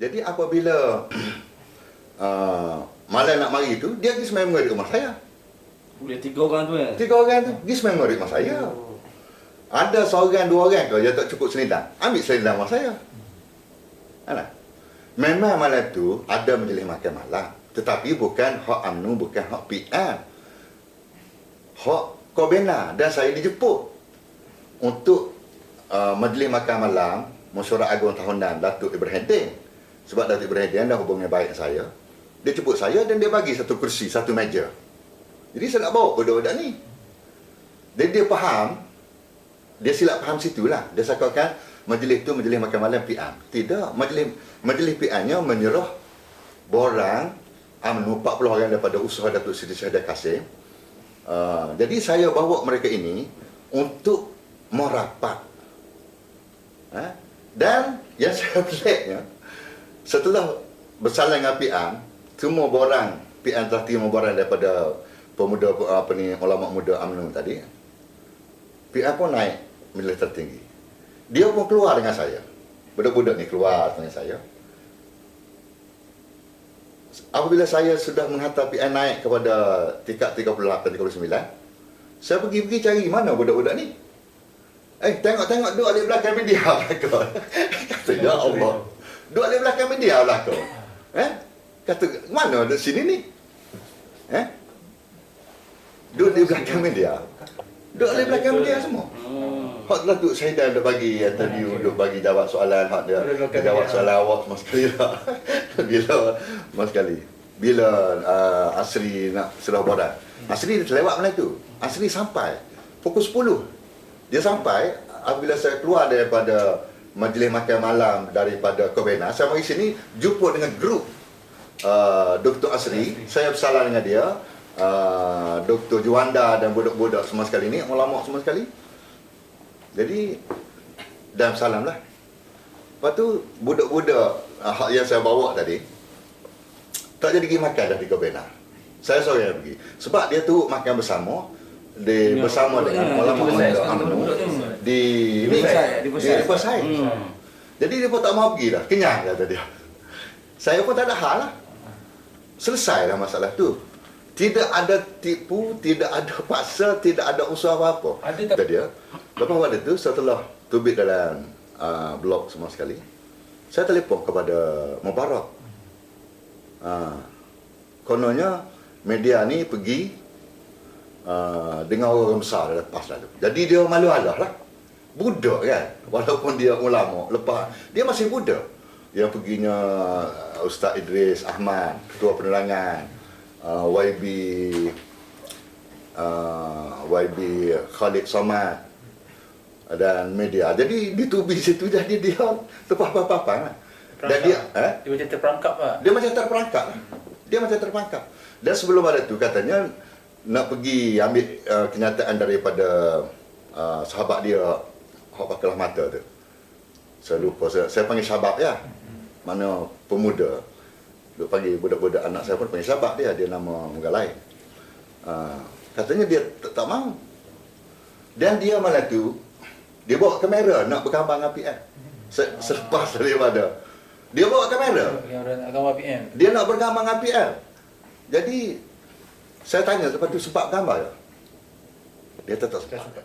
Jadi apabila uh, malam nak mari tu, dia pergi sembang di rumah saya. Boleh tiga orang tu eh. Tiga orang tu pergi sembang di rumah saya. Ada seorang, dua orang ke, dia tak cukup selendang. Ambil selendang rumah saya. Alah. Memang malam tu ada majlis makan malam. Tetapi bukan hak UMNO, bukan hak PR. Hak Kobena dan saya dijemput untuk uh, majlis makan malam mesyuarat agung tahunan Datuk Ibrahim Din. Sebab Datuk Ibrahim Din dah hubungan baik saya. Dia jemput saya dan dia bagi satu kursi, satu meja. Jadi saya nak bawa budak-budak ni. Dan dia faham, dia silap faham situ lah. Dia sakakan majlis tu majlis makan malam PM. Tidak, majlis majlis PM-nya menyerah borang UMNO 40 orang daripada usaha Datuk Siti Syahidah Kasim. Uh, jadi saya bawa mereka ini untuk merapat. Ha? Dan yang saya peliknya, setelah bersalah dengan PM, semua borang PM telah terima borang daripada pemuda apa ni ulama muda UMNO tadi. PM pun naik majlis tertinggi. Dia pun keluar dengan saya. Budak-budak ni keluar dengan saya. Apabila saya sudah menghantar PM naik kepada tingkat 38 39, saya pergi-pergi cari mana budak-budak ni. Eh, tengok-tengok duduk di belakang media. Kata, ya Allah. Duduk di belakang media belakang. Eh? Kata, mana di sini ni? Eh? Duduk di belakang media. Duduk di belakang media semua. Hmm. Hak Datuk saya dah ada bagi interview, duk bagi jawab soalan, hak dia, dia jawab soalan awak semua sekali lah. Bila, semua sekali. Bila uh, Asri nak serah boran. Asri dia terlewat mana tu. Asri sampai pukul 10. Dia sampai, apabila saya keluar daripada majlis makan malam daripada Kobena, saya mari sini jumpa dengan grup uh, Dr. Asri. Saya bersalah dengan dia. Uh, Dr. Juanda dan budak-budak semua sekali ni, ulama semua sekali. Jadi dan salam lah. Lepas tu budak-budak uh, yang saya bawa tadi tak jadi pergi makan dah di Kobena. Saya seorang yang pergi. Sebab dia tu makan bersama di bersama dengan ulama Riverside. UMNO di Di Riverside, di Riverside. Hmm. Jadi dia pun tak mau pergi dah. Kenyang kata dia. Saya pun tak ada hal lah. Selesai lah masalah tu. Tidak ada tipu, tidak ada paksa, tidak ada usaha apa-apa. Ada tak- Kata dia. Lepas pada tu setelah tubik dalam uh, blog semua sekali, saya telefon kepada Mubarak. Uh, kononnya media ni pergi uh, dengan orang besar dah lepas lalu. Jadi dia malu alah lah. Budak kan. Walaupun dia ulama lepas dia masih budak. Yang perginya uh, Ustaz Idris Ahmad, Ketua Penerangan, uh, YB uh, YB Khalid Somad dan media. Jadi ditubi situ jadi dia terpapar-papar lah. Dan dia eh? Dia macam terperangkap lah. Dia macam terperangkap. Dia macam terperangkap. Dan sebelum ada tu katanya nak pergi ambil uh, kenyataan daripada uh, sahabat dia hak pakalah mata tu. Saya lupa saya, saya panggil sahabat ya. Mana pemuda. Duk panggil budak-budak anak saya pun panggil sahabat dia dia nama muka lain. Uh, katanya dia tak, tak mau. Dan dia malam tu dia bawa kamera nak bergambar dengan PM. Se- Selepas daripada dia bawa kamera. PM. Dia nak bergambar dengan PL. Jadi saya tanya lepas tu sempat gambar tak? Dia tetap sempat.